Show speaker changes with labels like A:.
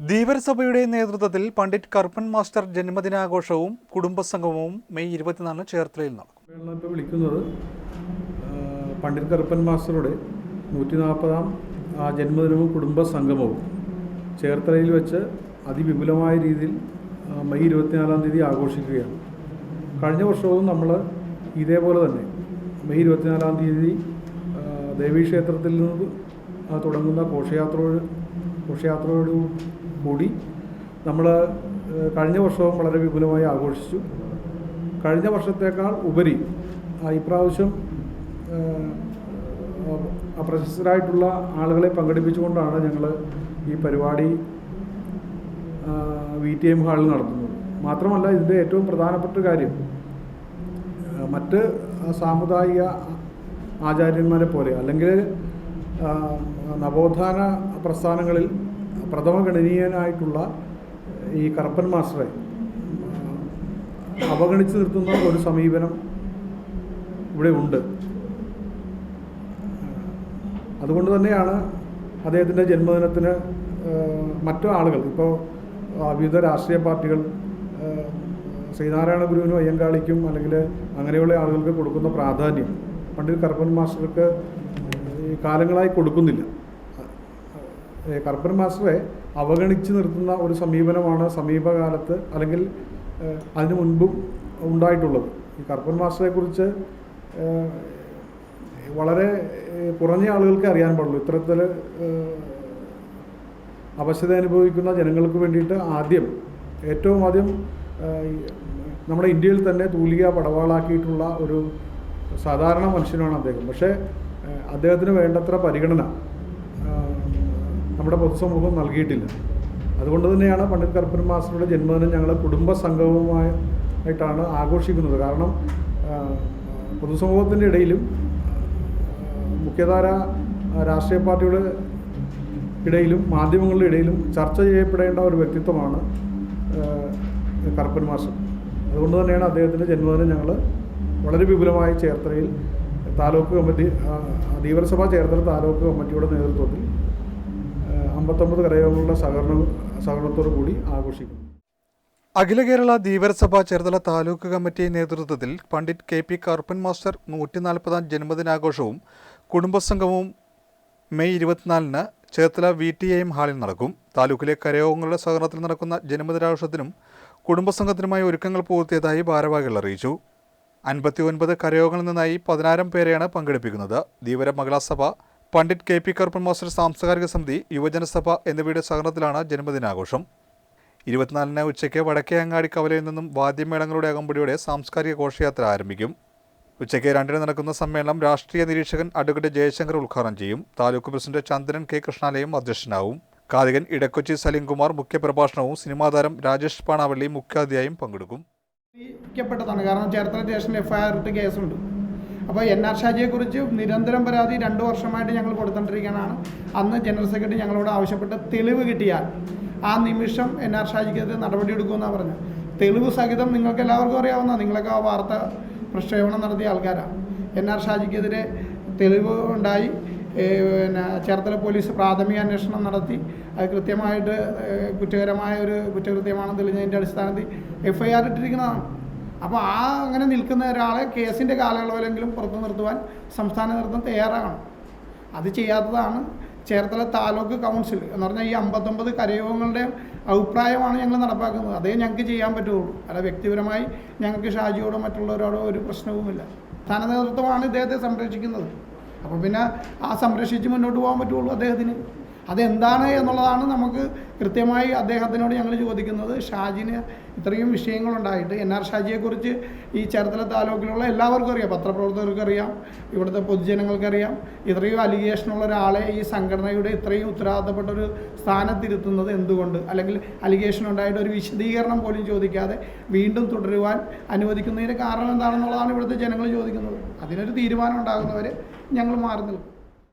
A: ധീവരസഭയുടെ നേതൃത്വത്തിൽ പണ്ഡിറ്റ് കർപ്പൻ മാസ്റ്റർ ജന്മദിനാഘോഷവും കുടുംബസംഗമവും മെയ് ഇരുപത്തിനാലിന് ചേർത്തലയിൽ നടക്കും.
B: ഇപ്പോൾ വിളിക്കുന്നത് പണ്ഡിറ്റ് കർപ്പൻ മാസ്റ്ററുടെ നൂറ്റി നാൽപ്പതാം ജന്മദിനവും കുടുംബസംഗമവും. ചേർത്തലയിൽ വെച്ച് അതിവിപുലമായ രീതിയിൽ മെയ് ഇരുപത്തിനാലാം തീയതി ആഘോഷിക്കുകയാണ്. കഴിഞ്ഞ വർഷവും നമ്മൾ ഇതേപോലെ തന്നെ മെയ് ഇരുപത്തിനാലാം തീയതി ദേവീക്ഷേത്രത്തിൽ നിന്ന് തുടങ്ങുന്ന ഘോഷയാത്രയോട് ഘോഷയാത്രയോട് കൂടി നമ്മൾ കഴിഞ്ഞ വർഷവും വളരെ വിപുലമായി ആഘോഷിച്ചു. കഴിഞ്ഞ വർഷത്തേക്കാൾ ഉപരി ഇപ്രാവശ്യം പ്രശസ്തരായിട്ടുള്ള ആളുകളെ പങ്കെടുപ്പിച്ചുകൊണ്ടാണ് ഞങ്ങൾ ഈ പരിപാടി വി ടി എം ഹാളിൽ നടത്തുന്നത്. മാത്രമല്ല ഇതിന്റെ ഏറ്റവും പ്രധാനപ്പെട്ട കാര്യം മറ്റ് സാമുദായിക ആചാര്യന്മാരെ പോലെ അല്ലെങ്കിൽ നവോത്ഥാന പ്രസ്ഥാനങ്ങളിൽ പ്രഥമ ഗണനീയനായിട്ടുള്ള ഈ കറപ്പൻ മാസ്റ്ററെ അവഗണിച്ചു നിർത്തുന്ന ഒരു സമീപനം ഇവിടെ ഉണ്ട്. അതുകൊണ്ട് തന്നെയാണ് അദ്ദേഹത്തിന്റെ ജന്മദിനത്തിന് മറ്റു ആളുകൾ ഇപ്പോൾ വിവിധ രാഷ്ട്രീയ പാർട്ടികൾ ശ്രീനാരായണ ഗുരുവിനും അയ്യങ്കാളിക്കും അല്ലെങ്കിൽ അങ്ങനെയുള്ള ആളുകൾക്ക് കൊടുക്കുന്ന പ്രാധാന്യം. പണ്ഡിറ്റ് കറുപ്പൻ മാസ്റ്റർക്ക് കാലങ്ങളായി കൊടുക്കുന്നില്ല. കറുപ്പൻ മാസ്റ്ററെ അവഗണിച്ച് നിർത്തുന്ന ഒരു സമീപനമാണ് സമീപകാലത്ത് അല്ലെങ്കിൽ അതിനു മുൻപും ഉണ്ടായിട്ടുള്ളത്. ഈ കർബൻ മാസ്റ്ററെക്കുറിച്ച് കുറിച്ച് വളരെ കുറഞ്ഞ ആളുകൾക്ക് അറിയാൻ പാടുള്ളൂ. ഇത്തരത്തിൽ അവശത അനുഭവിക്കുന്ന ജനങ്ങൾക്ക് വേണ്ടിയിട്ട് ആദ്യം ഏറ്റവും ആദ്യം നമ്മുടെ ഇന്ത്യയിൽ തന്നെ തൂലിക പടവാളാക്കിയിട്ടുള്ള ഒരു സാധാരണ മനുഷ്യനാണ് അദ്ദേഹം. പക്ഷേ അദ്ദേഹത്തിന് വേണ്ടത്ര പരിഗണന നമ്മുടെ പൊതുസമൂഹം നൽകിയിട്ടില്ല. അതുകൊണ്ട് തന്നെയാണ് പണ്ഡിറ്റ് കർപ്പൻ മാസ്റ്ററുടെ ജന്മദിനം ഞങ്ങൾ കുടുംബ സംഗമവുമായി ആയിട്ടാണ് ആഘോഷിക്കുന്നത്. കാരണം പൊതുസമൂഹത്തിന്റെ ഇടയിലും മുഖ്യധാര രാഷ്ട്രീയ പാർട്ടിയുടെ ഇടയിലും മാധ്യമങ്ങളുടെ ഇടയിലും ചർച്ച ചെയ്യപ്പെടേണ്ട ഒരു വ്യക്തിത്വമാണ് കർപ്പൻ മാസ്റ്റർ അതുകൊണ്ട് തന്നെയാണ് അദ്ദേഹത്തിന്റെ ജന്മദിനം ഞങ്ങൾ വളരെ വിപുലമായി ചേർത്തലയിൽ താലൂക്ക് കമ്മിറ്റി ധീവരസഭ ചേർത്തല താലൂക്ക് കമ്മിറ്റിയുടെ നേതൃത്വത്തിൽ അമ്പത്തൊമ്പത് കരയോഗങ്ങളുടെ സഹകരണ സഹകരണത്തോടു കൂടി ആഘോഷിക്കുന്നു.
A: അഖില കേരള ധീവരസഭ ചേർത്തല താലൂക്ക് കമ്മിറ്റി നേതൃത്വത്തിൽ Pandit K P Karuppan master നൂറ്റി നാൽപ്പതാം ജന്മദിനാഘോഷവും കുടുംബസംഗമവും മെയ് ഇരുപത്തിനാലിന് ചേർത്തല വി ടി എം ഹാളിൽ നടക്കും. താലൂക്കിലെ കരയോഗങ്ങളുടെ സഹകരണത്തിൽ നടക്കുന്ന ജന്മദിനാഘോഷത്തിനും കുടുംബസംഘത്തിനുമായി ഒരുക്കങ്ങൾ പൂർത്തിയതായി ഭാരവാഹികൾ അറിയിച്ചു. അൻപത്തി ഒൻപത് കരയോഗങ്ങളിൽ നിന്നായി പതിനായിരം പേരെയാണ് പങ്കെടുപ്പിക്കുന്നത്. ധീവര മകളാസഭ സഭ Pandit K P Karuppan master സാംസ്കാരിക സമിതി യുവജനസഭ എന്നിവയുടെ സഹകരണത്തിലാണ് ജന്മദിനാഘോഷം. ഇരുപത്തിനാലിന് ഉച്ചയ്ക്ക് വടക്കേ അങ്ങാടി കവലയിൽ നിന്നും വാദ്യമേളങ്ങളുടെ അകമ്പടിയോടെ സാംസ്കാരിക ഘോഷയാത്ര ആരംഭിക്കും. ഉച്ചയ്ക്ക് രണ്ടിന് നടക്കുന്ന സമ്മേളനം രാഷ്ട്രീയ നിരീക്ഷകൻ അഡ്വക്കേറ്റ് ജയശങ്കർ ഉദ്ഘാടനം ചെയ്യും. താലൂക്ക് പ്രസിഡന്റ് ചന്ദ്രൻ കെ കൃഷ്ണാലയം അധ്യക്ഷനാവും. കാതികൻ ഇടക്കൊച്ചി സലീംകുമാർ മുഖ്യപ്രഭാഷണവും സിനിമാ താരം രാജേഷ് പാണാവള്ളി മുഖ്യാതിഥിയായും പങ്കെടുക്കും.
C: കാരണം ചേർത്തല സ്റ്റേഷനിൽ എഫ്ഐആർ കേസുണ്ട്. അപ്പോൾ എൻ ആർ ഷാജിയെക്കുറിച്ച് നിരന്തരം പരാതി രണ്ട് വർഷമായിട്ട് ഞങ്ങൾ കൊടുത്തുകൊണ്ടിരിക്കുകയാണ് അന്ന് ജനറൽ സെക്രട്ടറി ഞങ്ങളോട് ആവശ്യപ്പെട്ട് തെളിവ് കിട്ടിയാൽ ആ നിമിഷം എൻ ആർ ഷാജിക്കെതിരെ നടപടിയെടുക്കുമെന്നാണ് പറഞ്ഞത്. തെളിവ് സഹിതം നിങ്ങൾക്ക് എല്ലാവർക്കും അറിയാവുന്ന നിങ്ങളൊക്കെ ആ വാർത്ത പ്രക്ഷേപണം നടത്തിയ ആൾക്കാരാണ് എൻ ആർ ഷാജിക്കെതിരെ തെളിവ് ഉണ്ടായി. പിന്നെ ചേർത്തല പോലീസ് പ്രാഥമിക അന്വേഷണം നടത്തി. അത് കൃത്യമായിട്ട് കുറ്റകരമായ ഒരു കുറ്റകൃത്യമാണെന്ന് തെളിഞ്ഞതിന്റെ അടിസ്ഥാനത്തിൽ എഫ് ഐ ആർ ഇട്ടിരിക്കുന്നതാണ്. അപ്പോൾ ആ അങ്ങനെ നിൽക്കുന്ന ഒരാളെ കേസിന്റെ കാലയളവിലെങ്കിലും പുറത്തു നിർത്തുവാൻ സംസ്ഥാന നേതൃത്വം തയ്യാറാകണം. അത് ചെയ്യാത്തതാണ് ചേർത്തല താലൂക്ക് കൗൺസിൽ എന്ന് പറഞ്ഞാൽ ഈ അമ്പത്തൊമ്പത് കരയോഗങ്ങളുടെ അഭിപ്രായമാണ് ഞങ്ങൾ നടപ്പാക്കുന്നത്. അതേ ഞങ്ങൾക്ക് ചെയ്യാൻ പറ്റുള്ളൂ. അല്ല വ്യക്തിപരമായി ഞങ്ങൾക്ക് ഷാജിയോടോ മറ്റുള്ളവരോടോ ഒരു പ്രശ്നവുമില്ല. സ്ഥാന നേതൃത്വമാണ് ഇദ്ദേഹത്തെ സംരക്ഷിക്കുന്നത്. അപ്പോൾ പിന്നെ ആ സംരക്ഷിച്ച് മുന്നോട്ട് പോകാൻ പറ്റുള്ളൂ അദ്ദേഹത്തിന്. അതെന്താണ് എന്നുള്ളതാണ് നമുക്ക് കൃത്യമായി അദ്ദേഹത്തിനോട് ഞങ്ങൾ ചോദിക്കുന്നത്. ഷാജിന് ഇത്രയും വിഷയങ്ങളുണ്ടായിട്ട് എൻ ആർ ഷാജിയെക്കുറിച്ച് ഈ ചേർത്തല താലൂക്കിലുള്ള എല്ലാവർക്കും അറിയാം. പത്രപ്രവർത്തകർക്കും അറിയാം ഇവിടുത്തെ പൊതുജനങ്ങൾക്കറിയാം. ഇത്രയും അലിഗേഷനുള്ള ഒരാളെ ഈ സംഘടനയുടെ ഇത്രയും ഉത്തരവാദിത്തപ്പെട്ട ഒരു സ്ഥാനത്തിരുത്തുന്നത് എന്തുകൊണ്ട്? അല്ലെങ്കിൽ അലിഗേഷൻ ഉണ്ടായിട്ട് ഒരു വിശദീകരണം പോലും ചോദിക്കാതെ വീണ്ടും തുടരുവാൻ അനുവദിക്കുന്നതിന്റെ കാരണം എന്താണെന്നുള്ളതാണ് ഇവിടുത്തെ ജനങ്ങൾ ചോദിക്കുന്നത്. അതിനൊരു തീരുമാനം ഉണ്ടാകുന്നവരെ ഞങ്ങൾ മാറി നിൽക്കും.